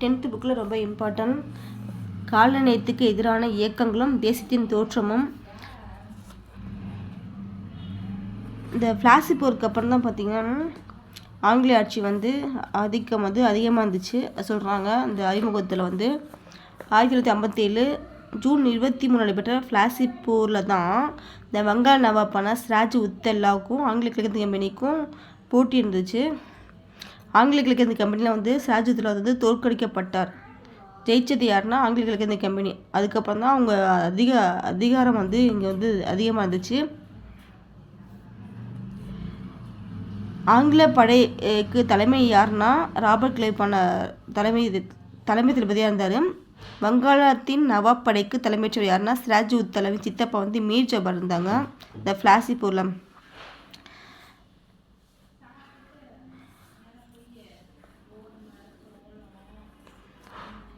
Tenth புக்கில் ரொம்ப important காலநிலையத்துக்கு எதிரான இயக்கங்களும் தேசத்தின் தோற்றமும். இந்த ஃப்ளாசி போருக்கு அப்புறம் தான் பார்த்தீங்கன்னா ஆங்கிலேய ஆட்சி வந்து ஆதிக்கம் வந்து அதிகமாக இருந்துச்சு. சொல்கிறாங்க இந்த அறிமுகத்தில் வந்து ஆயிரத்தி தொள்ளாயிரத்தி ஐம்பத்தேழு ஜூன் இருபத்தி மூணு நடைபெற்ற ஃப்ளாசி போரில் தான் இந்த வங்காள நவாப்பான சிராஜ் உத்தல்லாவுக்கும் ஆங்கில கிழக்கு கம்பெனிக்கும் போட்டி இருந்துச்சு. ஆங்கில இந்த கம்பெனியில் வந்து சிராஜ் வந்து தோற்கடிக்கப்பட்டார். ஜெயிச்சது யாருன்னா ஆங்கில இந்த கம்பெனி. அதுக்கப்புறம் தான் அவங்க அதிக அதிகாரம் வந்து இங்கே வந்து அதிகமாக இருந்துச்சு. ஆங்கில படைக்கு தலைமை யாருன்னா ராபர்ட் கிளைப்பான பண்ண தலைமை தலைமை தளபதியாக இருந்தார். வங்காளத்தின் நவாப் படைக்கு தலைமையேற்றவர் யாருன்னா சிராஜ் தலைமை சித்தப்பா வந்து மீர் ஜபர் இருந்தாங்க. இந்த ஃப்ளாசி போரில்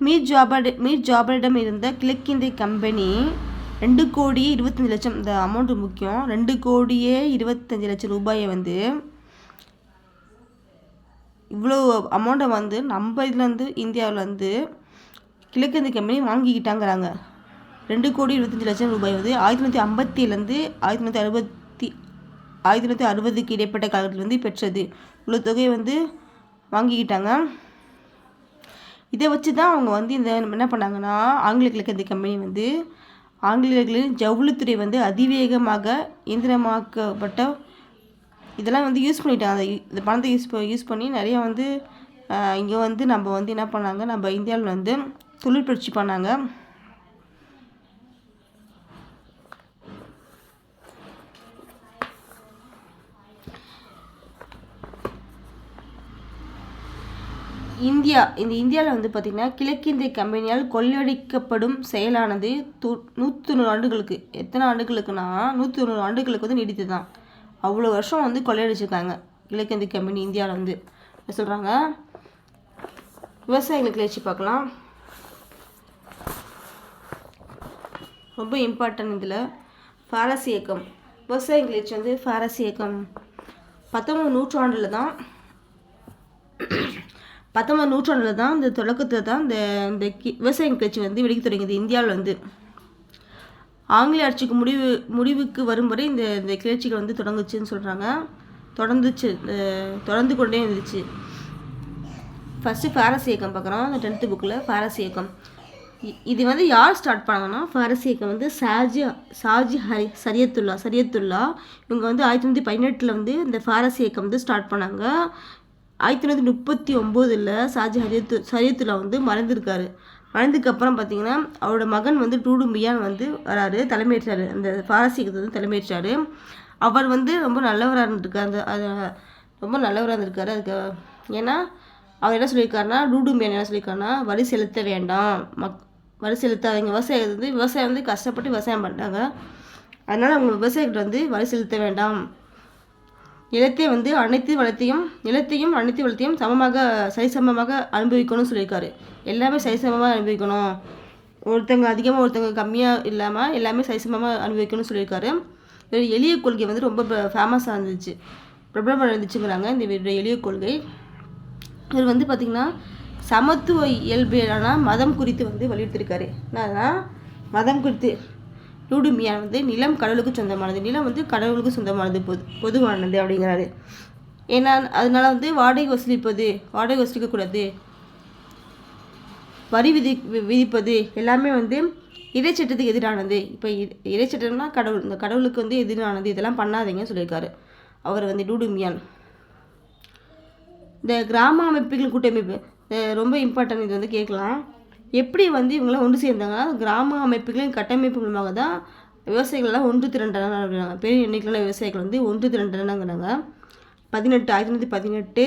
மீர் ஜாபர் மீர் ஜாபரிடம் இருந்த கிழக்கிந்திய கம்பெனி ரெண்டு கோடியே இருபத்தஞ்சி லட்சம் இந்த அமௌண்ட்டு முக்கியம். ரெண்டு கோடியே இருபத்தஞ்சி லட்சம் ரூபாயை வந்து இவ்வளோ அமௌண்ட்டை வந்து நம்ம இதுலேருந்து இந்தியாவிலேருந்து கிழக்கிந்திய கம்பெனி வாங்கிக்கிட்டாங்கிறாங்க. ரெண்டு கோடி இருபத்தஞ்சி லட்சம் ரூபாய் வந்து ஆயிரத்தி தொள்ளாயிரத்தி ஐம்பத்திலேருந்து ஆயிரத்தி தொள்ளாயிரத்தி அறுபத்தி ஆயிரத்தி தொள்ளாயிரத்தி அறுபதுக்கு இடைப்பட்ட காலத்தில் வந்து பெற்றது. இவ்வளோ தொகையை வந்து வாங்கிக்கிட்டாங்க. இதை வச்சு தான் அவங்க வந்து இந்த என்ன பண்ணாங்கன்னா ஆங்கிலேயர்களுக்கு இந்த கம்பெனி வந்து ஆங்கிலேயர்களின் ஜவுளித்துறை வந்து அதிவேகமாக இயந்திரமாக்கப்பட்ட இதெல்லாம் வந்து யூஸ் பண்ணிட்டாங்க. அந்த இந்த பணத்தை யூஸ் யூஸ் பண்ணி நிறைய வந்து இங்கே வந்து நம்ம வந்து என்ன பண்ணாங்க நம்ம இந்தியாவில் வந்து தொழிற்பயிற்சி பண்ணாங்க. இந்தியா இந்த இந்தியாவில் வந்து பார்த்திங்கன்னா கிழக்கிந்திய கம்பெனியால் கொள்ளையடிக்கப்படும் செயலானது து நூற்றி நூறு ஆண்டுகளுக்கு. எத்தனை ஆண்டுகளுக்குன்னா நூற்றி நூறு ஆண்டுகளுக்கு வந்து நீடித்து தான் அவ்வளோ வருஷம் வந்து கொள்ளையடிச்சிருக்காங்க கிழக்கிந்திய கம்பெனி இந்தியாவில் வந்து. என்ன சொல்கிறாங்க விவசாயிகளுக்கு கிளர்ச்சி பார்க்கலாம். ரொம்ப இம்பார்ட்டன்ட் இதில். ஃபாரஸ் இயக்கம். விவசாய கிளர்ச்சி வந்து ஃபாரஸ் இயக்கம். பத்தொம்பது நூற்றாண்டில் தான் பத்தொம்பது நூற்றாண்டில் தான் இந்த தொடக்கத்தில் தான் இந்த இந்த கி விவசாய கிளர்ச்சி வந்து வெடிக்க தொடங்கியது. இந்தியாவில் வந்து ஆங்கில ஆட்சிக்கு முடிவு முடிவுக்கு வரும் வரை இந்த இந்த கிளர்ச்சிகள் வந்து தொடங்குச்சுன்னு சொல்கிறாங்க தொடர்ந்துச்சு தொடர்ந்து கொண்டே இருந்துச்சு. ஃபஸ்ட்டு ஃபாரஸ் இயக்கம் பார்க்குறோம். அந்த டென்த்து புக்கில் ஃபாரஸ் இயக்கம். இது வந்து யார் ஸ்டார்ட் பண்ணாங்கன்னா ஃபாரஸ் இயக்கம் வந்து சாஜி சாஜி ஹரி சரியத்துல்லா சரியத்துல்லா இவங்க வந்து ஆயிரத்தி தொள்ளாயிரத்தி பதினெட்டில் வந்து இந்த ஃபாரஸ் இயக்கம் வந்து ஸ்டார்ட் பண்ணாங்க. ஆயிரத்தி தொள்ளாயிரத்தி முப்பத்தி ஒம்போதில் ஷாஜி ஹரியத்து சரியத்துல்லா வந்து மறைந்திருக்காரு. மறந்ததுக்கப்புறம் பார்த்தீங்கன்னா அவரோட மகன் வந்து டூடு மியான் வந்து வராரு. தலைமையேற்றாரு. அந்த பாரசீகத்தை வந்து தலைமையேற்றாரு. அவர் வந்து ரொம்ப நல்லவராக இருந்திருக்காரு. அந்த அது ரொம்ப நல்லவராக இருந்திருக்காரு. அதுக்கு ஏன்னா அவர் என்ன சொல்லியிருக்காருன்னா டூடு மியான் என்ன சொல்லியிருக்காருன்னா வரி செலுத்த வேண்டாம். மக் வரி செலுத்தாதீங்க. விவசாயம் வந்து விவசாயம் வந்து கஷ்டப்பட்டு விவசாயம் பண்ணுறாங்க அதனால் அவங்க விவசாயிகிட்ட வந்து வரி செலுத்த வேண்டாம். நிலத்தை வந்து அனைத்து வளத்தையும் நிலத்தையும் அனைத்து வளத்தையும் சமமாக சரிசமமாக அனுபவிக்கணும்னு சொல்லியிருக்காரு. எல்லாமே சரிசமமாக அனுபவிக்கணும். ஒருத்தங்க அதிகமாக ஒருத்தங்க கம்மியாக இல்லாமல் எல்லாமே சரிசமமாக அனுபவிக்கணும்னு சொல்லியிருக்காரு. ஒரு எளிய கொள்கை வந்து ரொம்ப ஃபேமஸாக இருந்துச்சு. பிரபலமாக இருந்துச்சுங்கிறாங்க இந்த எளிய கொள்கை. இவர் வந்து பார்த்திங்கன்னா சமத்துவ இயல்பிலான மதம் குறித்து வந்து வலியுறுத்திருக்காரு என்னன்னா மதம் குறித்து லூடுமியான் வந்து நிலம் கடவுளுக்கு சொந்தமானது. நிலம் வந்து கடவுளுக்கு சொந்தமானது. பொது பொதுவானது அப்படிங்கிறாரு. ஏன்னா அதனால வந்து வாடகை வசூலிப்பது வாடகை வசூலிக்கக்கூடாது. வரி விதி விதிப்பது எல்லாமே வந்து இறைச்சட்டத்துக்கு எதிரானது. இப்போ இறைச்சட்டம்னா கடவுள் இந்த கடவுளுக்கு வந்து எதிரானது. இதெல்லாம் பண்ணாதீங்கன்னு சொல்லியிருக்காரு. அவர் வந்து டூடுமியான். இந்த கிராம அமைப்புகள் கூட்டமைப்பு ரொம்ப இம்பார்ட்டன் இது வந்து கேட்கலாம். எப்படி வந்து இவங்களாம் ஒன்று சேர்ந்தாங்கன்னா கிராம அமைப்புகளின் கட்டமைப்பு மூலமாக தான் விவசாயிகள்லாம் ஒன்று திரண்டனாங்க பெரிய எண்ணிக்கையிலான விவசாயிகள் வந்து ஒன்று திரண்டனாங்கிறாங்க. பதினெட்டு ஆயிரத்தி தொள்ளாயிரத்தி பதினெட்டு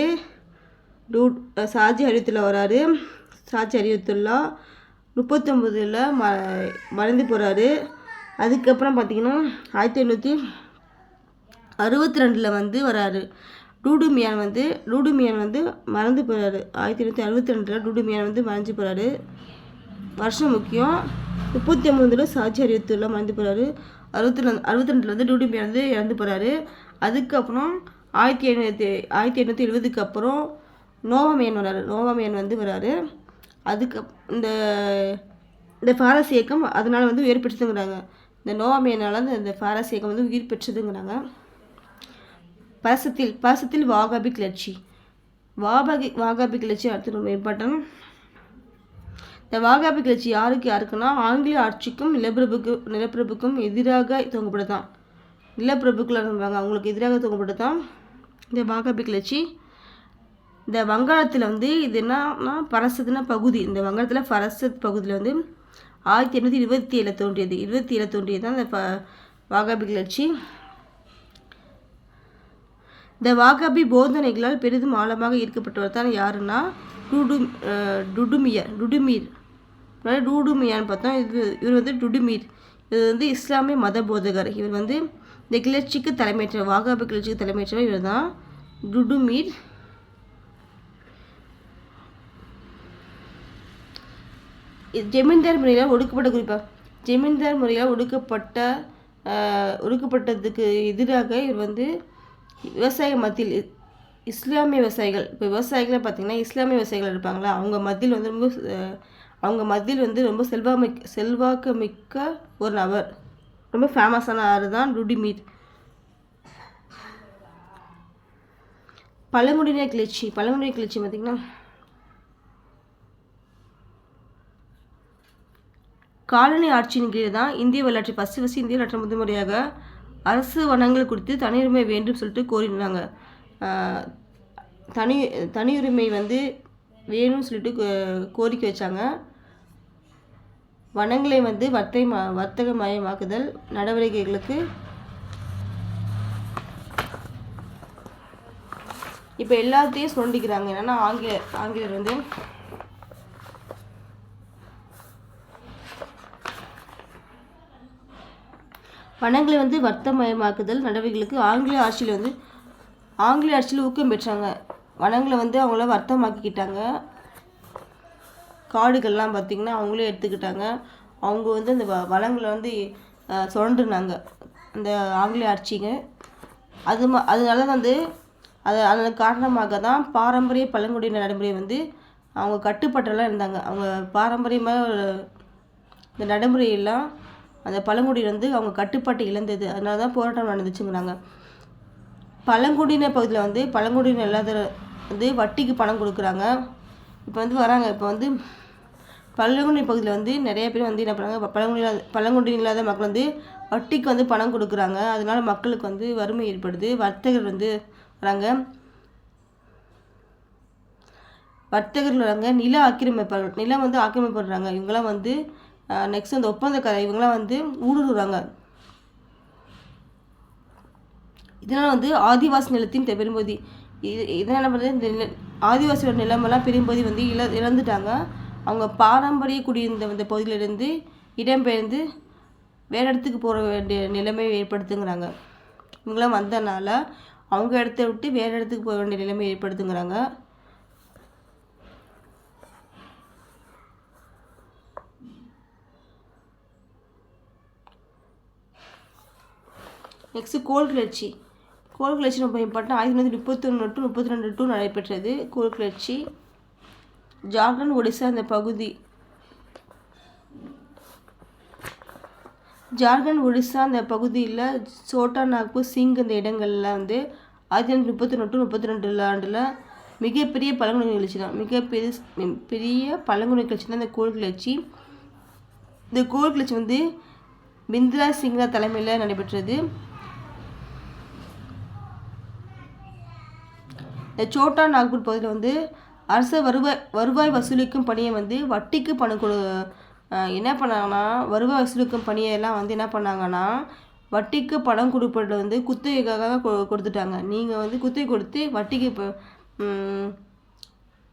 டூ சாஜி அறிவித்தில் வராரு. சாஜி அறிவித்துள்ளா முப்பத்தொம்பதில் ம மறைந்து போகிறாரு அதுக்கப்புறம் பார்த்திங்கன்னா ஆயிரத்தி ஐநூற்றி அறுபத்தி ரெண்டில் வந்து வராரு. டூடுமியான் வந்து டூடுமியான் வந்து மறந்து போகிறாரு ஆயிரத்தி எண்ணூற்றி அறுபத்தி ரெண்டில் டூடுமியான் வந்து மறைஞ்சு போகிறாரு வருஷம் முக்கியம். முப்பத்தி ஒம்பதில் சாட்சி அறிவித்துல மறந்து போகிறாரு அறுபத்தி ரெண்டு அறுபத்தி ரெண்டில் வந்து டூடுமியான் வந்து இறந்து போகிறாரு அதுக்கப்புறம் ஆயிரத்தி எழுநூற்றி ஆயிரத்தி எண்ணூற்றி எழுபதுக்கு அப்புறம் நோவாமியன் வராரு? நோவாமியன் வந்து வராரு? அதுக்கு இந்த இந்த ஃபாரஸ் இயக்கம் அதனால் வந்து உயிர் பெற்றதுங்கிறாங்க. இந்த நோவாமையினால் அந்த இந்த ஃபாரஸ் இயக்கம் வந்து உயிர் பெற்றதுங்கிறாங்க. பரசத்தில் பரசத்தில் வாகாபி கிளர்ச்சி. வாபாகி வாகாபி கிளர்ச்சி அடுத்து ரொம்ப இம்பார்ட்டன் இந்த வாகாபி கிளர்ச்சி யாருக்கு யாருக்குன்னா ஆங்கில ஆட்சிக்கும் நிலப்பிரபுக்கு நிலப்பிரபுக்கும் எதிராக துவங்கப்படுதான் நிலப்பிரபுக்கள் இருப்பாங்க அவங்களுக்கு எதிராக துவங்கப்படுதான் இந்த வாகாபி கிளர்ச்சி இந்த வங்காளத்தில் வந்து இது என்னன்னா பரசத்துனா பகுதி. இந்த வங்காளத்தில் பரசத் பகுதியில் வந்து ஆயிரத்தி எண்ணூற்றி இருபத்தி ஏழில் தோன்றியது. இருபத்தி ஏழில் தோன்றியது தான் இந்த ப வாகாபி கிளர்ச்சி இந்த வாகாபி போதனைகளால் பெரிதும் ஆழமாக ஈர்க்கப்பட்டவர் தான் யாருன்னா டுடு டுடுமியர் டுடுமீர். அதாவது டூடுமியான்னு பார்த்தா இது இவர் வந்து டுடுமீர். இது வந்து இஸ்லாமிய மத போதகர். இவர் வந்து இந்த கிளர்ச்சிக்கு தலைமையேற்ற வாகாபி கிளர்ச்சிக்கு தலைமையேற்றவர் இவர் தான் டுடுமீர். இது ஜமீன்தார் முறையில் ஒடுக்கப்பட்ட குறிப்பாக ஜமீன்தார் முறையில் ஒடுக்கப்பட்ட ஒடுக்கப்பட்டதுக்கு எதிராக இவர் வந்து விவசாய மத்தியில் இஸ்லாமிய விவசாயிகள். இப்போ விவசாயிகளை பார்த்தீங்கன்னா இஸ்லாமிய விவசாயிகள் இருப்பாங்களா? அவங்க மத்தியில் வந்து ரொம்ப அவங்க மத்தியில் வந்து ரொம்ப செல்வாமிக் செல்வாக்கு மிக்க ஒரு நபர். ரொம்ப ஃபேமஸான ஆறு தான் டுடிமீர் பழங்குடியினர் கிளர்ச்சி பழங்குடியினர் கிளர்ச்சி பார்த்திங்கன்னா காலனி ஆட்சியின் கீழே தான் இந்திய வரலாற்று ஃபஸ்ட்டு ஃபஸ்ட்டு இந்திய வரலாற்று முதல் முறையாக அரசு வனங்கள் குறித்து தனியுரிமை வேண்டும் சொல்லிட்டு கோரினாங்க தனி தனியுரிமை வந்து வேணும்னு சொல்லிட்டு கோ- கோரிக்கை வச்சாங்க. வனங்களை வந்து வர்த்தக ம வர்த்தக மயமாக்குதல் நடவடிக்கைகளுக்கு. இப்போ எல்லாத்தையும் சுரண்டிக்கிறாங்க. என்னென்னா ஆங்கில ஆங்கிலேயர் வந்து வனங்களை வந்து வர்த்தமயமாக்குதல் நடவடிக்கைகளுக்கு ஆங்கில ஆட்சியில் வந்து ஆங்கில ஆட்சியில் ஊக்கம் பெற்றாங்க. வனங்களை வந்து அவங்கள வர்த்தமாக்கிக்கிட்டாங்க காடுகள்லாம் பார்த்திங்கன்னா அவங்களே எடுத்துக்கிட்டாங்க. அவங்க வந்து அந்த வ- வளங்களை வந்து சுரண்டுனாங்க. அந்த ஆங்கிலேய ஆட்சிங்க. அது ம அதனால வந்து அது அதன் காரணமாக தான் பாரம்பரிய பழங்குடியின நடைமுறை வந்து அவங்க கட்டுப்பட்டெல்லாம் இருந்தாங்க. அவங்க பாரம்பரியமாக இந்த நடைமுறையெல்லாம் அந்த பழங்குடியில் வந்து அவங்க கட்டுப்பாட்டை இழந்தது. அதனால தான் போராட்டம் நடந்துச்சுங்கிறாங்க. பழங்குடியின பகுதியில் வந்து பழங்குடியினர் இல்லாத வந்து வட்டிக்கு பணம் கொடுக்குறாங்க. இப்போ வந்து வராங்க. இப்போ வந்து பழங்குடி பகுதியில் வந்து நிறைய பேர் வந்து என்ன பண்ணுறாங்க பழங்குடி இல்லாத பழங்குடி இல்லாத மக்கள் வந்து வட்டிக்கு வந்து பணம் கொடுக்குறாங்க. அதனால மக்களுக்கு வந்து வறுமை ஏற்படுது. வர்த்தகர் வந்து வராங்க. வர்த்தகர்கள் வராங்க. நில ஆக்கிரமிப்பாளர் நிலம் வந்து ஆக்கிரமிப்படுறாங்க இவங்கெல்லாம் வந்து நெக்ஸ்ட் அந்த ஒப்பந்தக்காரர். இவங்கெல்லாம் வந்து ஊடுருவுறாங்க. இதனால் வந்து ஆதிவாசி நிலத்தின் தெ- பெரும்பகுதி இது இதனால் என்ன பண்ணுறது இந்த நில ஆதிவாசியோட நிலமெல்லாம் பெரும்பகுதி வந்து இழ இழந்துட்டாங்க. அவங்க பாரம்பரிய குடியிருந்த இந்த பகுதியிலிருந்து இடம்பெயர்ந்து வேறு இடத்துக்கு போக வேண்டிய நிலைமை ஏற்படுத்துங்கிறாங்க. இவங்களாம் வந்தனால அவங்க இடத்த விட்டு வேறு இடத்துக்கு போக வேண்டிய நிலைமை ஏற்படுத்துங்கிறாங்க. நெக்ஸ்ட்டு கோல் கிளர்ச்சி. கோல் கிளர்ச்சி ரொம்ப இம்பார்ட்டன் ஆயிரத்தி தொள்ளாயிரத்தி முப்பத்தொன்று டு முப்பத்தி ரெண்டு டூ நடைபெற்றது. கோல் கிளர்ச்சி. ஜார்க்கண்ட் ஒடிசா அந்த பகுதி. ஜார்க்கண்ட் ஒடிசா அந்த பகுதியில் சோட்டா நாக்பூர் சிங் இந்த இடங்களில் வந்து ஆயிரத்தி தொள்ளாயிரத்தி முப்பத்தி ரெண்டு டு முப்பத்தி ரெண்டு ஆண்டில் மிகப்பெரிய பழங்குடி கிளர்ச்சி தான். மிகப்பெரிய பெரிய பழங்குடி கிளர்ச்சி தான் இந்த கோல் கிளர்ச்சி இந்த கோல் கிளர்ச்சி வந்து பிந்திரா சிங்ரா தலைமையில் நடைபெற்றது. இந்த சோட்டா நாக்பூர் பகுதியில் வந்து அரசு வருவாய் வருவாய் வசூலிக்கும் பணியை வந்து வட்டிக்கு பணம் கொடு என்ன பண்ணாங்கன்னா வருவாய் வசூலிக்கும் பணியெல்லாம் வந்து என்ன பண்ணாங்கன்னா வட்டிக்கு பணம் கொடுப்பது வந்து குத்தகைக்காக கொ- கொடுத்துட்டாங்க. நீங்கள் வந்து குத்தகை கொடுத்து வட்டிக்கு இப்போ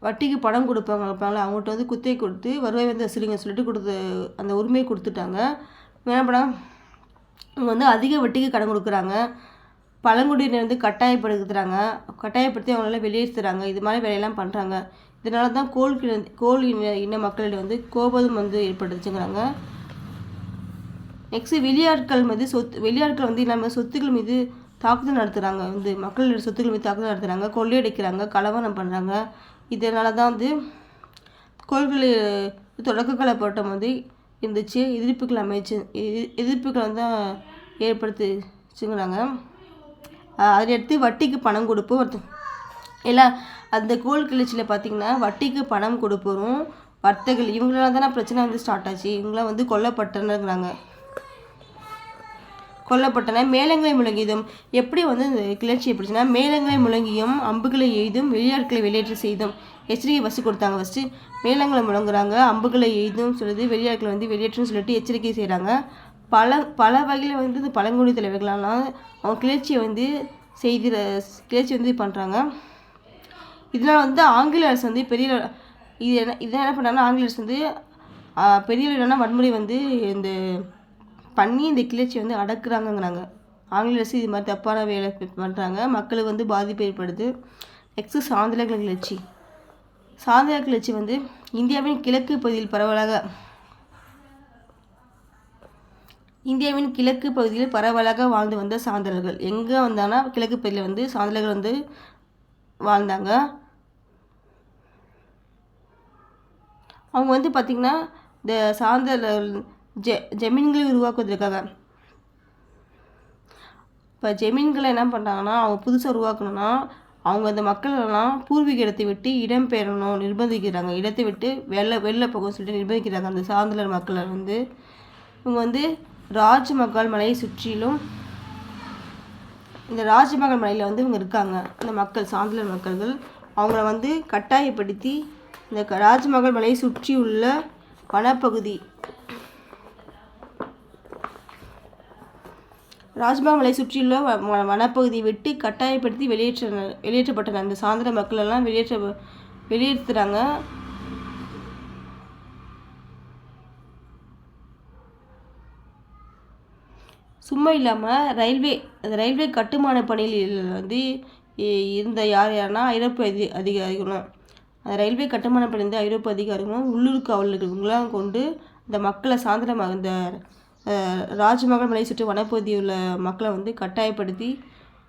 வட்டிக்கு பணம் கொடுப்பாங்க இருப்பாங்களே அவங்கள்ட்ட வந்து குத்தகை கொடுத்து வருவாய் வந்து வசூலிங்க சொல்லிட்டு கொடுத்து அந்த உரிமையை கொடுத்துட்டாங்க. என்ன பண்ணாங்க இவங்க வந்து அதிக வட்டிக்கு கடன் கொடுக்குறாங்க. பழங்குடியினர் வந்து கட்டாயப்படுத்துகிறாங்க கட்டாயப்படுத்தி அவங்களால வெளியேற்றுறாங்க இது மாதிரி வேலையெல்லாம் பண்ணுறாங்க இதனால தான் கோல் கிண- கோல் இன இன மக்களிடம் வந்து கோபம் வந்து ஏற்பட்டுச்சுங்கிறாங்க நெக்ஸ்ட் வெளியாட்கள் மீது சொத்து வெளியாட்கள் வந்து நம்ம சொத்துக்கள் மீது தாக்குதல் நடத்துகிறாங்க வந்து மக்களோட சொத்துக்கள் மீது தாக்குதல் நடத்துகிறாங்க கொள்ளையடிக்கிறாங்க. கலவரம் பண்ணுறாங்க இதனால தான் வந்து கோள்கள் தொடக்கக்கலை போட்டம் வந்து இருந்துச்சு. எதிர்ப்புகள் அமைச்சு எதிர்ப்புகள் வந்து ஏற்படுத்துச்சுங்கிறாங்க. அதை எடுத்து வட்டிக்கு பணம் கொடுப்போம் எல்லாம் அந்த கோல் கிளர்ச்சியில் பார்த்திங்கன்னா வட்டிக்கு பணம் கொடுப்போரும் வர்த்தகர்கள். இவங்களால தானே பிரச்சனை வந்து ஸ்டார்ட் ஆச்சு. இவங்களாம் வந்து கொல்லப்பட்டனுங்கிறாங்க கொல்லப்பட்டன மேலங்களை முழங்கியதும் எப்படி வந்து இந்த கிளர்ச்சி எப்படிச்சுன்னா மேலங்களை முழங்கியும் அம்புகளை எய்தும் வெளியாட்களை வெளியேற்ற செய்தும் எச்சரிக்கை ஃபஸ்ட்டு கொடுத்தாங்க. ஃபஸ்ட்டு மேலங்களை முழங்குறாங்க அம்புகளை எய்தும் சொல்லுது வெளியாட்களை வந்து வெளியேற்றுன்னு சொல்லிட்டு எச்சரிக்கை செய்கிறாங்க பல பல வகையில் வந்து இந்த பழங்குடி தலைவர்களெல்லாம் அவங்க கிளர்ச்சியை வந்து செய்தி கிளர்ச்சி வந்து பண்ணுறாங்க இதனால் வந்து ஆங்கில அரசு வந்து பெரிய இது என்ன இதை என்ன பண்ணாங்கன்னா ஆங்கில அரசு வந்து பெரிய அளவிலான வன்முறை வந்து இந்த பண்ணி இந்த கிளர்ச்சியை வந்து அடக்குறாங்கங்கிறாங்க. ஆங்கில அரசு இது மாதிரி தப்பான வேலை பண்ணுறாங்க மக்களுக்கு வந்து பாதிப்பு ஏற்படுது. நெக்ஸ்ட்டு சாந்திர கிளர்ச்சி. சாந்திர கிளர்ச்சி வந்து இந்தியாவின் கிழக்கு பகுதியில் பரவலாக இந்தியாவின் கிழக்கு பகுதியில் பரவலாக வாழ்ந்து வந்த சாந்தர்கள் எங்கே வந்தாங்கன்னா கிழக்கு பகுதியில் வந்து சாந்தர்கள் வந்து வாழ்ந்தாங்க. அவங்க வந்து பார்த்திங்கன்னா இந்த சாந்தர்கள் ஜெ ஜமீன்களை உருவாக்குவதற்காக. இப்போ ஜமீன்களை என்ன பண்ணுறாங்கன்னா அவங்க புதுசாக உருவாக்கணும்னா அவங்க அந்த மக்களெல்லாம் பூர்வீக இடத்தை விட்டு இடம் பெறணும் நிர்பந்திக்கிறாங்க. இடத்தை விட்டு வெளில வெளில போகணும்னு சொல்லிட்டு நிர்பந்திக்கிறாங்க அந்த சாந்தலர் மக்களை வந்து. இவங்க வந்து ராஜ்மஹால் மலையை சுற்றிலும் இந்த ராஜ்மஹால் மலையில் வந்து இவங்க இருக்காங்க. இந்த மக்கள் சாந்தலர் மக்கள்கள். அவங்கள வந்து கட்டாயப்படுத்தி இந்த ராஜ்மஹால் மலையை சுற்றி உள்ள வனப்பகுதி ராஜ்மஹாலை சுற்றியுள்ள வனப்பகுதியை விட்டு கட்டாயப்படுத்தி வெளியேற்ற வெளியேற்றப்பட்டன. அந்த சாந்திர மக்கள் எல்லாம் வெளியேற்ற வெளியேற்றுறாங்க சும்மா இல்லாமல் ரயில்வே அந்த ரயில்வே கட்டுமான பணியில் வந்து இருந்த யார் யாருன்னா ஐரோப்பிய அதி அதிகாரிகளும். அந்த ரயில்வே கட்டுமான பணி இருந்த ஐரோப்பிய அதிகாரிகளும் உள்ளூர் காவலர்கள்லாம் கொண்டு இந்த மக்களை சாயந்தரமாக இந்த ராஜ்மஹால் மலை சுற்று வனப்பகுதியில் உள்ள மக்களை வந்து கட்டாயப்படுத்தி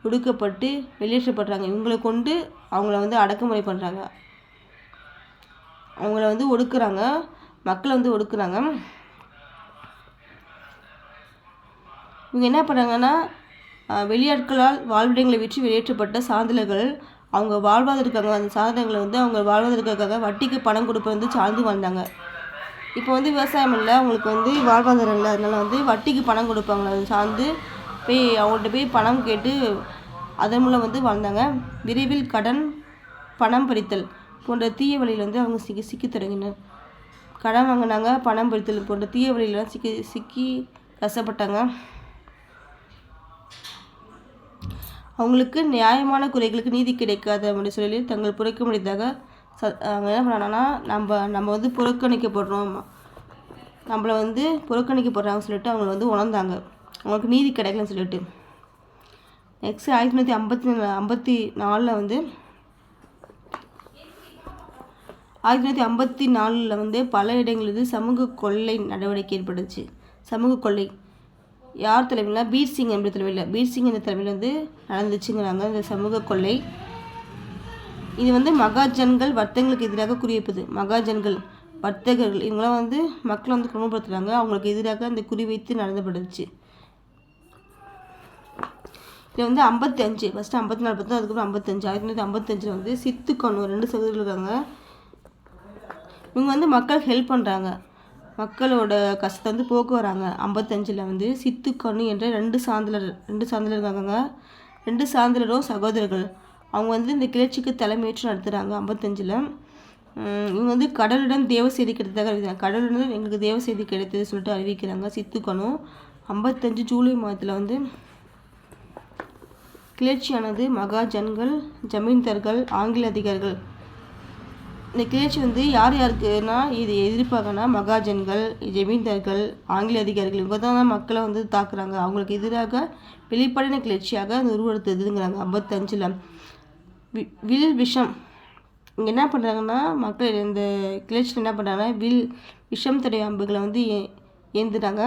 ஒடுக்கப்பட்டு வெளியேற்றப்படுறாங்க. இவங்களை கொண்டு அவங்கள வந்து அடக்குமுறை பண்ணுறாங்க அவங்கள வந்து ஒடுக்குறாங்க. மக்களை வந்து ஒடுக்குறாங்க. இவங்க என்ன பண்ணாங்கன்னா வெளியாட்களால் வாழ்விடங்களை விற்று வெளியேற்றப்பட்ட சான்றிதழ்கள் அவங்க வாழ்வாதற்காக அந்த சாதனங்களை வந்து அவங்க வாழ்வதற்காக வட்டிக்கு பணம் கொடுப்ப வந்து சார்ந்து வாழ்ந்தாங்க. இப்போ வந்து விவசாயம் இல்லை அவங்களுக்கு வந்து வாழ்வாதாரம் இல்லை. அதனால் வந்து வட்டிக்கு பணம் கொடுப்பாங்க. அதை சார்ந்து போய் அவங்கள்ட்ட போய் பணம் கேட்டு அதன் மூலம் வந்து வாழ்ந்தாங்க. விரைவில் கடன் பணம் பறித்தல் போன்ற தீய வழியில் வந்து அவங்க சிக்கி சிக்கி தொடங்கினர். கடன் வாங்கினாங்க பணம் பறித்தல் போன்ற தீய வழியிலாம் சிக்கி சிக்கி கஷ்டப்பட்டாங்க. அவங்களுக்கு நியாயமான குறைகளுக்கு நீதி கிடைக்காத அப்படின்னு சொல்லி தங்கள் புறக்க முடியதாக ச அவங்க என்ன பண்ணாங்கன்னா நம்ம நம்ம வந்து புறக்கணிக்கப்படுறோம். நம்மளை வந்து புறக்கணிக்கப்படுறாங்கன்னு சொல்லிட்டு அவங்கள வந்து உணர்ந்தாங்க. அவங்களுக்கு நீதி கிடைக்கலன்னு சொல்லிட்டு. நெக்ஸ்ட் ஆயிரத்தி தொள்ளாயிரத்தி ஐம்பத்தி ஐம்பத்தி நாலில் வந்து ஆயிரத்தி தொள்ளாயிரத்தி ஐம்பத்தி நாலில் வந்து பல இடங்களில் சமூக கொள்ளை நடவடிக்கை ஏற்பட்டுச்சு. சமூக கொள்ளை. யார் தலைமையில் பீர் சிங் என்ற தலைவரில் பீர் சிங் என்ற தலைமையில் வந்து நடந்துச்சுங்கிறாங்க இந்த சமூக கொள்ளை. இது வந்து மகாஜன்கள் வர்த்தகங்களுக்கு எதிராக குறிவைப்பது. மகாஜன்கள் வர்த்தகர்கள் இவங்களாம் வந்து மக்களை வந்து குணப்படுத்துகிறாங்க அவங்களுக்கு எதிராக அந்த குறிவைத்து நடந்தப்படுச்சு இது வந்து ஐம்பத்தி அஞ்சு ஃபஸ்ட்டு ஐம்பத்தி நாலு பத்து அதுக்கப்புறம் ஐம்பத்தஞ்சு. ஆயிரத்தி தொள்ளாயிரத்தி ஐம்பத்தஞ்சில் வந்து சித்துக்கண்ணு ரெண்டு சகோதரர்கள் இருக்காங்க. இவங்க வந்து மக்கள் ஹெல்ப் பண்ணுறாங்க மக்களோட கஷ்டத்தை வந்து போக்கு வராங்க. ஐம்பத்தஞ்சில் வந்து சித்துக்கண்ணு என்ற ரெண்டு சாந்தலர் ரெண்டு சாந்தலர் இருக்காங்க ரெண்டு சாந்தலரும் சகோதரர்கள். அவங்க வந்து இந்த கிளர்ச்சிக்கு தலைமையேற்று நடத்துகிறாங்க ஐம்பத்தஞ்சில். இவங்க வந்து கடலுடன் தேவ செய்தி கிடைத்ததாக அறிவிக்கிறாங்க. கடலுடன் எங்களுக்கு தேவ செய்தி கிடைத்தது சொல்லிட்டு அறிவிக்கிறாங்க சித்துக்கணும் ஐம்பத்தஞ்சு ஜூலை மாதத்தில் வந்து கிளர்ச்சியானது மகாஜன்கள் ஜமீன்தார்கள் ஆங்கில அதிகாரிகள். இந்த கிளர்ச்சி வந்து யார் யாருக்குன்னா இது எதிர்ப்பாகனா மகாஜன்கள் ஜமீன்தார்கள் ஆங்கில அதிகாரிகள் இவங்க தான் மக்களை வந்து தாக்குறாங்க. அவங்களுக்கு எதிராக வெளிப்படையான கிளர்ச்சியாக அது உருவெடுத்ததுங்கிறாங்க ஐம்பத்தஞ்சில். வில் விஷம். இங்கே என்ன பண்ணுறாங்கன்னா மக்கள் இந்த கிளர்ச்சியில் என்ன பண்ணுறாங்கன்னா வில் விஷம் தடை அம்புகளை வந்து ஏ ஏந்துறாங்க.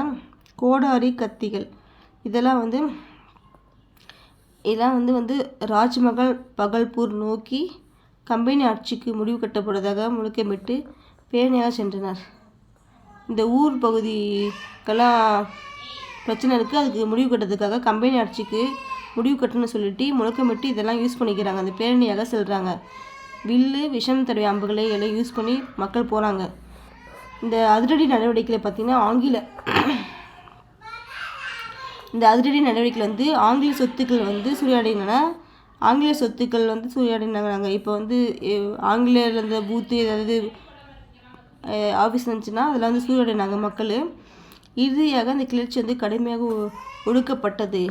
கோடாரி கத்திகள். இதெல்லாம் வந்து இதெல்லாம் வந்து வந்து ராஜ்மஹால் பகல்பூர் நோக்கி கம்பெனி ஆட்சிக்கு முடிவு கட்டப்படுவதாக முழுக்கமிட்டு பேரணியாக சென்றனர். இந்த ஊர் பகுதிக்கெல்லாம் பிரச்சனை இருக்குது அதுக்கு முடிவு கட்டுறதுக்காக கம்பெனி ஆட்சிக்கு முடிவு கட்டணும்னு சொல்லிட்டு முழக்கமிட்டு இதெல்லாம் யூஸ் பண்ணிக்கிறாங்க. அந்த பேரணியாக செல்கிறாங்க வில்லு விஷம் தடவை அம்புகளை எல்லாம் யூஸ் பண்ணி மக்கள் போகிறாங்க இந்த அதிரடி நடவடிக்கையில் பார்த்திங்கன்னா ஆங்கில இந்த அதிரடி நடவடிக்கையில் வந்து ஆங்கில சொத்துக்கள் வந்து சூறையாடினா ஆங்கிலேய சொத்துக்கள் வந்து சூறையாடினாங்க. இப்போ வந்து ஆங்கிலேயர் அந்த பூத்து ஏதாவது ஆஃபீஸ் இருந்துச்சுன்னா அதில் வந்து சூறையாடினாங்க மக்கள். இறுதியாக அந்த கிளர்ச்சி வந்து கடுமையாக ஒ- ஒடுக்கப்பட்டது.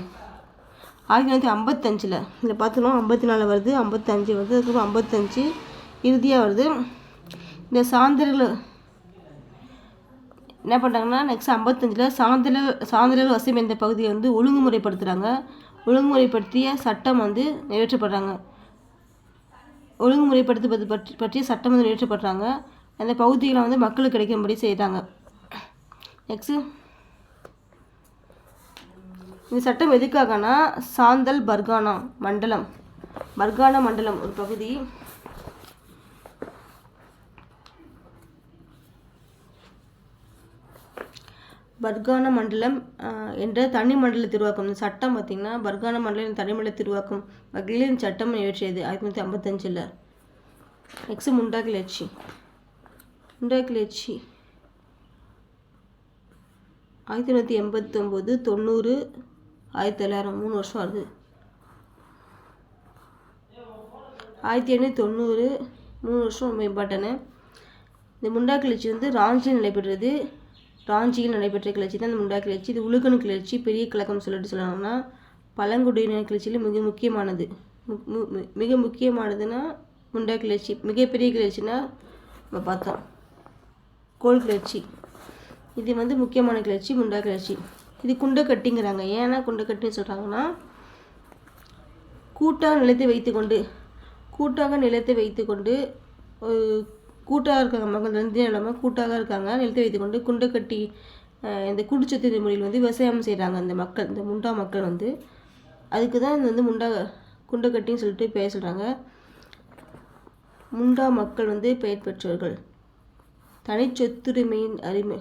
ஆயிரத்தி தொள்ளாயிரத்தி ஐம்பத்தஞ்சில் இதில் பார்த்தோன்னா ஐம்பத்தி நாலு வருது ஐம்பத்தஞ்சு வருது அதுக்கப்புறம் ஐம்பத்தஞ்சு இறுதியாக வருது. இந்த சாயந்தரங்கள் என்ன பண்ணுறாங்கன்னா நெக்ஸ்ட் ஐம்பத்தஞ்சில் சாயந்தர சான்றிதழ் வசம் என்ற பகுதியை வந்து ஒழுங்குமுறைப்படுத்துகிறாங்க ஒழுங்குமுறைப்படுத்திய சட்டம் வந்து நிறைவேற்றப்படுறாங்க. ஒழுங்குமுறைப்படுத்துவது பற்றி பற்றிய சட்டம் வந்து நிறைவேற்றப்படுறாங்க. அந்த பகுதிகளை வந்து மக்களுக்கு கிடைக்கும்படி செய்கிறாங்க நெக்ஸ்ட்டு இந்த சட்டம் எதுக்காகனா சாந்தல் பர்கானா மண்டலம். பர்கானா மண்டலம் ஒரு பகுதி. பர்கானா மண்டலம் என்ற தனி மண்டல திருவாக்கம். இந்த சட்டம் பார்த்திங்கன்னா பர்கானா மண்டலம் தனி மண்டல திருவாக்கம் வகையில் இந்த சட்டம் இயற்றியது. ஆயிரத்தி தொள்ளாயிரத்தி ஐம்பத்தஞ்சில். நெக்ஸ்ட் முண்டா கிளர்ச்சி முண்டா கிளர்ச்சி ஆயிரத்தி தொள்ளாயிரத்தி எண்பத்தொம்போது தொண்ணூறு ஆயிரத்தி தொள்ளாயிரம் மூணு வருஷம் வருது. ஆயிரத்தி எண்ணூற்றி தொண்ணூறு மூணு வருஷம் ரொம்ப இம்பார்ட்டனு இந்த முண்டா கிளர்ச்சி வந்து ராஞ்சியில் நடைபெற்றது. ராஞ்சியில் நடைபெற்ற கிளர்ச்சி தான் இந்த முண்டா கிளர்ச்சி. இது உலுகனு கிளர்ச்சி பெரிய கழகம் சொல்லிட்டு சொல்லணும்னா பழங்குடியினர் கிளர்ச்சியில் மிக முக்கியமானது. மு- மு- மிக முக்கியமானதுன்னா முண்டா கிளர்ச்சி. மிகப்பெரிய கிளர்ச்சின்னா நம்ம பார்த்தோம். கோல் கிளர்ச்சி. இது வந்து முக்கியமான கிளர்ச்சி முண்டா கிளர்ச்சி. இது குண்டக்கட்டிங்கிறாங்க ஏன்னா குண்டக்கட்டின்னு சொல்கிறாங்கன்னா கூட்டாக நிலத்தை வைத்துக்கொண்டு கூட்டாக நிலத்தை வைத்துக்கொண்டு கூட்டாக இருக்காங்க. மக்கள் வந்து இல்லாமல் கூட்டாக இருக்காங்க. நிலத்தை வைத்துக்கொண்டு குண்டை கட்டி இந்த குடிச்சத்து முறையில் வந்து விவசாயம் செய்கிறாங்க இந்த மக்கள் இந்த முண்டா மக்கள் வந்து. அதுக்கு தான் இது வந்து முண்டா குண்டை கட்டின்னு சொல்லிட்டு பெயர் சொல்கிறாங்க முண்டா மக்கள் வந்து பெயர் பெற்றவர்கள் தனிச்சொத்துரிமையின் அருமை.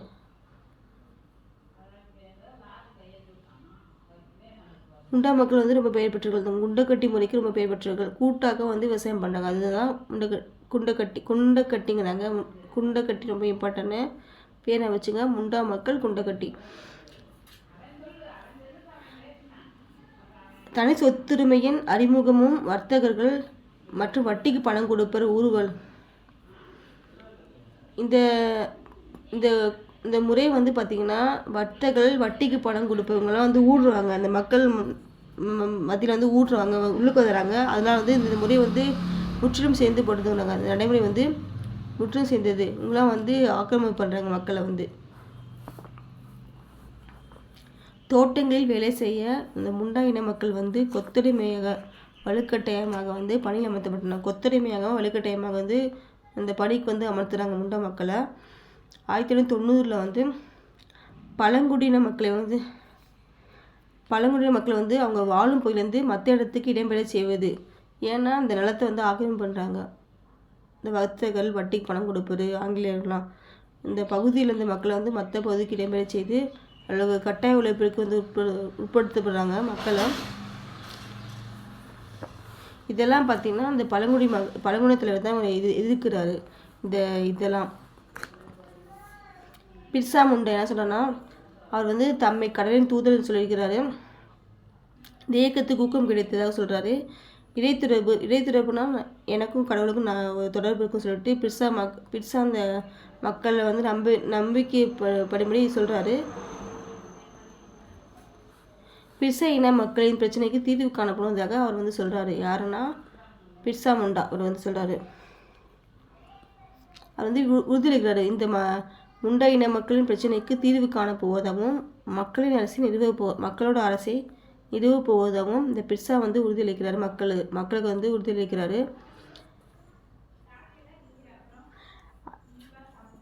முண்டா மக்கள் வந்து ரொம்ப பெயர் பெற்றவர்கள் இந்த குண்டக்கட்டி முறைக்கு ரொம்ப பெயர் பெற்றவர்கள் கூட்டாக வந்து விவசாயம் பண்ணாங்க அதுதான் முண்டை முண்டக குண்டக்கட்டி குண்டக்கட்டிங்கிறாங்க குண்டக்கட்டி ரொம்ப இம்பார்ட்டன்னு பேரை வச்சுங்க. முண்டா மக்கள் குண்டக்கட்டி தனி சொத்துரிமையின் அறிமுகமும் வர்த்தகர்கள் மற்றும் வட்டிக்கு பணம் கொடுப்பர் ஊர்வல். இந்த இந்த இந்த முறை வந்து பார்த்திங்கன்னா வர்த்தகர்கள் வட்டிக்கு பணம் கொடுப்பவங்களாம் வந்து ஊடுருவாங்க அந்த மக்கள் மத்தியில் வந்து ஊடுறாங்க உள்ளுக்கு வந்துடுறாங்க அதனால் வந்து இந்த முறை வந்து முற்றிலும் சேர்ந்து போட்டதுனாங்க அந்த நடைமுறை வந்து முற்றிலும் சேர்ந்தது. இவங்களாம் வந்து ஆக்கிரமிப்பு பண்ணுறாங்க மக்களை வந்து. தோட்டங்களில் வேலை செய்ய இந்த முண்டா இன மக்கள் வந்து கொத்தடிமையாக வலுக்கட்டாயமாக வந்து பணியில் அமர்த்தப்பட்டனர். கொத்தடிமையாக வலுக்கட்டாயமாக வந்து அந்த பணிக்கு வந்து அமர்த்துறாங்க முண்டா மக்களை. ஆயிரத்தி தொள்ளாயிரத்தி தொண்ணூறில் வந்து பழங்குடியின மக்களை வந்து பழங்குடியின மக்களை வந்து அவங்க வாழும் பகுதியிலேருந்து மற்ற இடத்துக்கு இடம்பெற செய்வது. ஏன்னா அந்த நிலத்தை வந்து ஆக்கிரமிப்பு பண்ணுறாங்க இந்த வர்த்தகர்கள் வட்டிக்கு பணம் கொடுப்பது ஆங்கிலேயர்கள்லாம். இந்த பகுதியில் இருந்த மக்களை வந்து மற்ற பகுதிக்கு இடம்பெற செய்து அல்லது கட்டாய உழைப்பிற்கு வந்து உட்ப உட்படுத்தப்படுறாங்க மக்களை. இதெல்லாம் பார்த்திங்கன்னா அந்த பழங்குடி ம பழங்குடி தலைவர் தான் இது எதிர்க்கிறாரு. இந்த இதெல்லாம். பிர்சா முண்டை என்ன சொல்கிறேன்னா அவர் வந்து தம்மை கடலின் தூதர்னு சொல்லியிருக்கிறாரு. இந்த இயக்கத்துக்கு ஊக்கம் கிடைத்ததாக சொல்கிறாரு இடைத்தொடர்பு இடைத்தொடர்புனா எனக்கும் கடவுளுக்கும் நான் ஒரு தொடர்பு இருக்குன்னு சொல்லிட்டு பிர்சா மக் பிர்சா அந்த மக்களை வந்து நம்பி நம்பிக்கை ப- சொல்கிறாரு பிர்சா இன மக்களின் பிரச்சனைக்கு தீர்வு காணப்படுவதாக அவர் வந்து சொல்கிறாரு யாருன்னா பிர்சா முண்டா அவர் வந்து சொல்கிறாரு அவர் வந்து உ- உறுதியளிக்கிறாரு. இந்த ம முண்டா இன மக்களின் பிரச்சனைக்கு தீர்வு காணப்போவதாகவும் மக்களின் அரசை நிறுவ போ மக்களோட அரசை நிறுவ போவதாகவும் இந்த பிர்சா வந்து உறுதியளிக்கிறார். மக்கள் மக்களுக்கு வந்து உறுதியளிக்கிறாரு.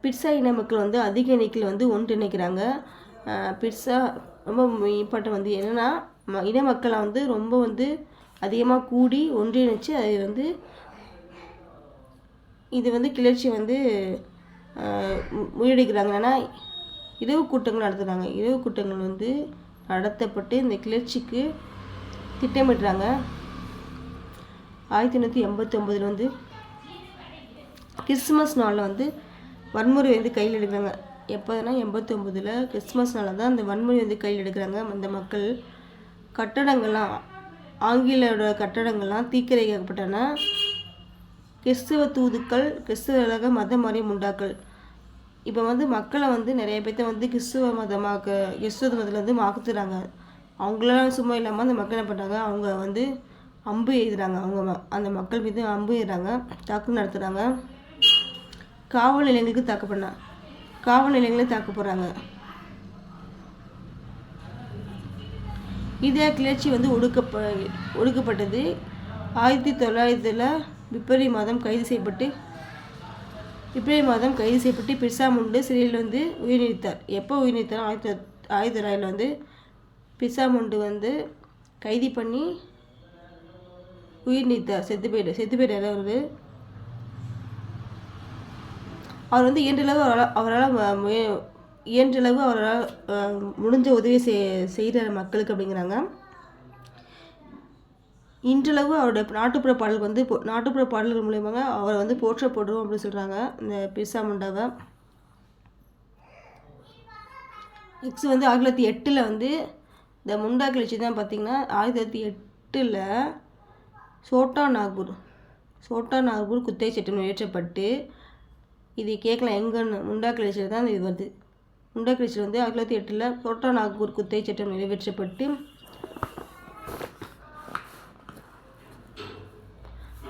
பிர்சா இன மக்கள் வந்து அதிக எண்ணிக்கையில் வந்து ஒன்றிணைக்கிறாங்க. அஹ் ரொம்ப இம்பார்ட்டன் வந்து என்னென்னா இன மக்களை வந்து ரொம்ப வந்து அதிகமாக கூடி ஒன்றிணைச்சு அதை வந்து இது வந்து கிளர்ச்சி வந்து மு- முறியடிக்கிறாங்க. ஏன்னா இரவு கூட்டங்கள் நடத்துகிறாங்க இரவு கூட்டங்கள் வந்து நடத்தப்பட்டு இந்த கிளர்ச்சிக்கு திட்டமிடுறாங்க. ஆயிரத்தி எண்ணூற்றி எண்பத்தி ஒம்பதில் வந்து கிறிஸ்மஸ் நாளில் வந்து வன்முறை வந்து கையில் எடுக்கிறாங்க எப்போதுனா எண்பத்தி ஒம்பதில் கிறிஸ்மஸ் நாளில் தான் அந்த வன்முறை வந்து கையில் எடுக்கிறாங்க அந்த மக்கள் கட்டடங்கள்லாம் ஆங்கிலோட கட்டடங்கள்லாம் தீக்கிரைக்கப்பட்டன கிறிஸ்துவ தூதுக்கள் கிறிஸ்துவ மத மாறிய முண்டாக்கள். இப்போ வந்து மக்களை வந்து நிறைய பேர்த்த வந்து கிறிஸ்துவ மதமாக கிறிஸ்துவ மதத்தில் வந்து மாற்றுறாங்க அவங்களாம் சும்மா இல்லாமல் அந்த மக்கள் என்ன பண்ணுறாங்க அவங்க வந்து அம்பு எழுதுறாங்க அவங்க ம- அந்த மக்கள் மீது அம்பு எழுதுறாங்க தாக்கு நடத்துகிறாங்க காவல் நிலையங்களுக்கு தாக்கப்படலாம் காவல் நிலையங்களையும் தாக்கு போகிறாங்க இதே கிளர்ச்சி வந்து ஒடுக்கப்ப ஒடுக்கப்பட்டது. ஆயிரத்தி தொள்ளாயிரத்தில் பிப்ரவரி மாதம் கைது செய்யப்பட்டு பிப்ரவரி மாதம் கைது செய்யப்பட்டு பிர்சா முண்டு சிறையில் வந்து உயிர் நீத்தார் எப்போ உயிர் நீத்தார் ஆயிரத்தி ஆயிரத்தி தொள்ளாயிரத்தில் வந்து பிர்சா முண்டு வந்து கைது பண்ணி உயிர் நீத்தார் செத்து போயிடு செத்து போயிட்டார் அவர் அவர் வந்து இயன்றளவு அவரால் அவரால் முய- இயன்றளவு அவரால் முடிஞ்ச உதவி செய் செய்கிறார் மக்களுக்கு அப்படிங்கிறாங்க. இன்றளவு அவருடைய நாட்டுப்புற பாடல் வந்து நாட்டுப்புற பாடல்கள் மூலியமாக அவரை வந்து போற்றப்படுறோம் அப்படின்னு சொல்கிறாங்க இந்த பிர்சா முண்டாவை. நெக்ஸ்ட் வந்து ஆயிரத்தி தொள்ளாயிரத்தி எட்டில் வந்து இந்த முண்டா கிளர்ச்சி தான் பார்த்திங்கன்னா ஆயிரத்தி தொள்ளாயிரத்தி எட்டில் சோட்டா நாகூர் சோட்டா நாகூர் குத்தை சட்டம் நிறைவேற்றப்பட்டு இது கேட்கலாம் எங்கன்னு முண்டா கிளர்ச்சியில் தான் இது வருது. முண்டா கிளர்ச்சி வந்து ஆயிரத்தி தொள்ளாயிரத்தி எட்டில் சோட்டா நாகூர் குத்தை சட்டம் நிறைவேற்றப்பட்டு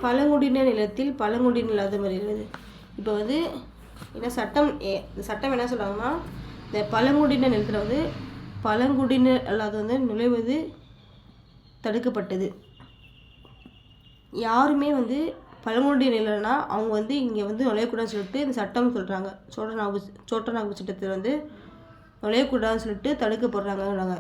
பழங்குடியினர் நிலத்தில் பழங்குடியினர் இல்லாத வருகிறது இப்போ வந்து என்ன சட்டம் ஏ- இந்த சட்டம் என்ன சொல்கிறாங்கன்னா இந்த பழங்குடியினர் நிலத்தில் வந்து பழங்குடியினர் அல்லாத வந்து நுழைவது தடுக்கப்பட்டது. யாருமே வந்து பழங்குடியினர் இல்லைன்னா அவங்க வந்து இங்கே வந்து நுழையக்கூடாதுன்னு சொல்லிட்டு இந்த சட்டம் சொல்கிறாங்க சோட்டநாகு சோட்டநாகு சட்டத்தில் வந்து நுழையக்கூடாதுன்னு சொல்லிட்டு தடுக்கப்படுறாங்கன்றாங்க.